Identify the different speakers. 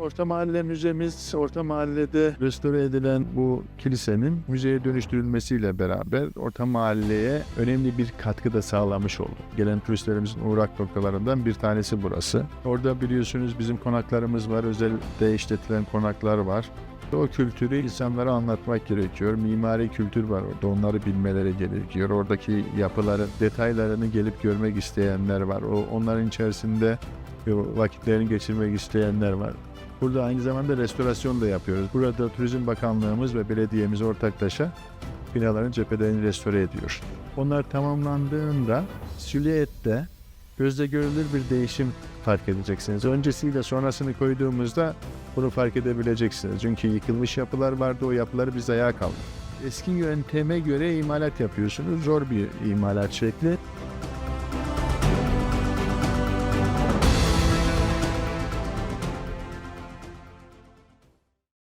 Speaker 1: Orta Mahalle Müzemiz, Orta Mahalle'de restore edilen bu kilisenin müzeye dönüştürülmesiyle beraber Orta Mahalle'ye önemli bir katkı da sağlamış oldu. Gelen turistlerimizin uğrak noktalarından bir tanesi burası. Orada biliyorsunuz bizim konaklarımız var, özel işletilen konaklar var. O kültürü insanlara anlatmak gerekiyor. Mimari kültür var orada. Onları bilmeleri gerekiyor. Oradaki yapıların detaylarını gelip görmek isteyenler var. O onların içerisinde e, vakitlerini geçirmek isteyenler var. Burada aynı zamanda restorasyon da yapıyoruz. Burada Turizm Bakanlığımız ve belediyemiz ortaklaşa binaların cephelerini restore ediyor. Onlar tamamlandığında silüette gözle görülür bir değişim fark edeceksiniz. Öncesiyle sonrasını koyduğumuzda bunu fark edebileceksiniz. Çünkü yıkılmış yapılar vardı, o yapıları biz ayağa kaldırdık. Eski yönteme göre imalat yapıyorsunuz. Zor bir imalat şekli.